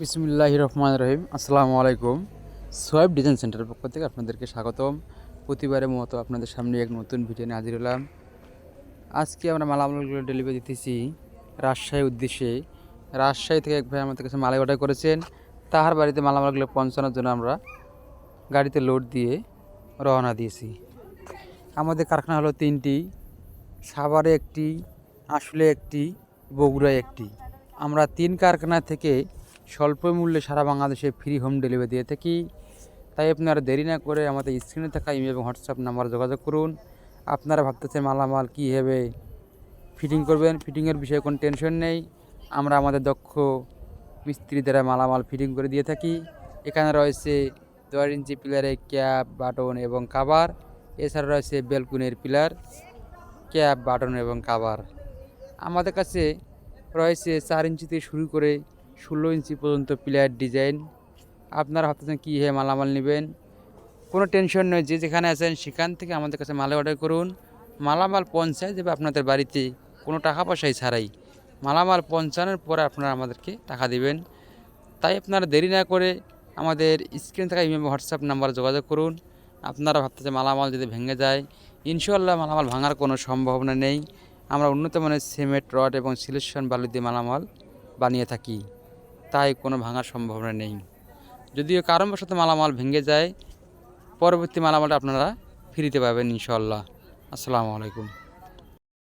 বিসমুল্লাহ রহমান রহিম। আসসালামু আলাইকুম। সোয়েব ডিজাইন সেন্টারের পক্ষ থেকে আপনাদেরকে স্বাগতম। প্রতিবারের মতো আপনাদের সামনে এক নতুন ভিডিও নিয়ে হাজির হলাম। আজকে আমরা মালামালগুলো ডেলিভারি দিতেছি রাজশাহীর উদ্দেশ্যে। রাজশাহী থেকে এক ভাই আমাদের কাছে মালাই অর্ডার করেছেন। তাহার বাড়িতে মালামালগুলো পৌঁছানোর জন্য আমরা গাড়িতে লোড দিয়ে রওনা দিয়েছি। আমাদের কারখানা হলো তিনটি, সাভারে একটি আসলে একটি, বগুড়ায় একটি। আমরা তিন কারখানা থেকে স্বল্প মূল্যে সারা বাংলাদেশে ফ্রি হোম ডেলিভারি দিয়ে থাকি। তাই আপনারা দেরি না করে আমাদের স্ক্রিনে থাকা ইমেল এবং হোয়াটসঅ্যাপ নাম্বারে যোগাযোগ করুন। আপনারা ভাবতেছেন মালামাল কীভাবে ফিটিং করবেন? ফিটিংয়ের বিষয়ে কোনো টেনশন নেই। আমরা আমাদের দক্ষ মিস্ত্রি দ্বারা মালামাল ফিটিং করে দিয়ে থাকি। এখানে রয়েছে দশ ইঞ্চি পিলারে ক্যাপ বাটন এবং কাবার এছাড়া রয়েছে বেলকুনের পিলার ক্যাপ বাটন এবং কাবার আমাদের কাছে রয়েছে চার ইঞ্চি থেকে শুরু করে ষোলো ইঞ্চি পর্যন্ত প্লেয়ার ডিজাইন আপনারা ভাবতেছেন কী, হে মালামাল নেবেন? কোনো টেনশন নয়, যে যেখানে আছেন সেখান থেকে আমাদের কাছে মালে অর্ডার করুন। মালামাল পৌঁছায় যাবে আপনাদের বাড়িতে, কোনো টাকা পয়সাই ছাড়াই। মালামাল পৌঁছানোর পরে আপনারা আমাদেরকে টাকা দিবেন। তাই আপনারা দেরি না করে আমাদের স্ক্রিন থাকা ইমেল হোয়াটসঅ্যাপ নাম্বার যোগাযোগ করুন। আপনারা ভাবতেছে মালামাল যদি ভেঙে যায় ইনশাল্লাহ মালামাল ভাঙার কোনো সম্ভাবনা নেই। আমরা উন্নত মানের সিমেন্ট রড এবং সিলেকশন বালু দিয়ে মালামাল বানিয়ে থাকি। তাই কোনো ভাঙার সম্ভাবনা নেই। যদিও কারণবশত মালামাল ভেঙে যায়, পরবর্তী মালামালটা আপনারা ফিরিতে পাবেন ইনশাল্লাহ আসসালামু আলাইকুম।